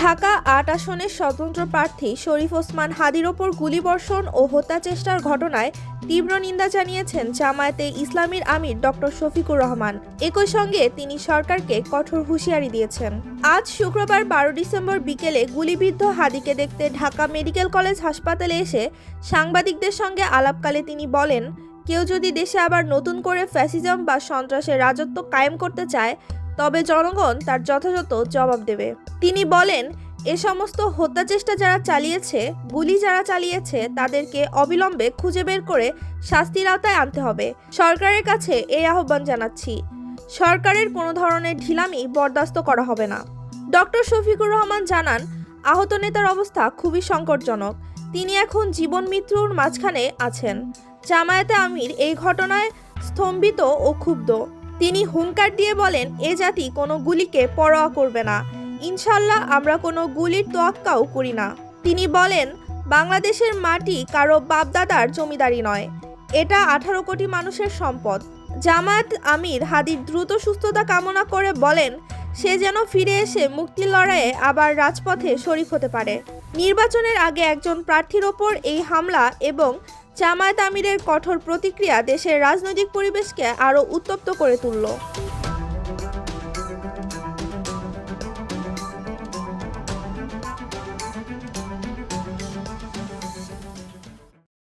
ঢাকা আট আসনের স্বতন্ত্র প্রার্থী শরীফ ওসমান হাদির ওপর গুলিবর্ষণ ও হত্যা চেষ্টার ঘটনায় তীব্র নিন্দা জানিয়েছেন জামায়াতে ইসলামীর আমির ডক্টর শফিকুর রহমান। একই সঙ্গে তিনি সরকারকে কঠোর হুঁশিয়ারি দিয়েছেন। আজ শুক্রবার বারো ডিসেম্বর বিকেলে গুলিবিদ্ধ হাদিকে দেখতে ঢাকা মেডিকেল কলেজ হাসপাতালে এসে সাংবাদিকদের সঙ্গে আলাপকালে তিনি বলেন, কেউ যদি দেশে আবার নতুন করে ফ্যাসিজম বা সন্ত্রাসের রাজত্ব কায়েম করতে চায় তবে জনগণ তার যথাযথ জবাব দেবে। তিনি বলেন, এ সমস্ত হত্যা চেষ্টা যারা চালিয়েছে, গুলি যারা চালিয়েছে, তাদেরকে অবিলম্বে খুঁজে বের করে শাস্তির আওতায় আনতে হবে। সরকারের কাছে এই আহ্বান জানাচ্ছি। সরকারের কোনো ধরনের ঢিলামি বরদাস্ত করা হবে না। ডক্টর শফিকুর রহমান জানান, আহত নেতার অবস্থা খুবই সংকটজনক। তিনি এখন জীবন মৃত্যুর মাঝখানে আছেন। জামায়াতে আমির এই ঘটনায় স্তম্ভিত ও ক্ষুব্ধ। তিনি হুঙ্কার দিয়ে বলেন, এ জাতি কোনো গুলিকে পরোয়া করবে না। ইনশাল্লাহ আমরা কোনো গুলির তোয়াক্কাও করি না। তিনি বলেন, বাংলাদেশের মাটি কারও বাপদাদার জমিদারি নয়। এটা আঠারো কোটি মানুষের সম্পদ। জামায়াত আমির হাদির দ্রুত সুস্থতা কামনা করে বলেন, সে যেন ফিরে এসে মুক্তি লড়াইয়ে আবার রাজপথে শরিক হতে পারে। নির্বাচনের আগে একজন প্রার্থীর ওপর এই হামলা এবং জামায়াত আমিরের কঠোর প্রতিক্রিয়া দেশের রাজনৈতিক পরিবেশকে আরও উত্তপ্ত করে তুলল।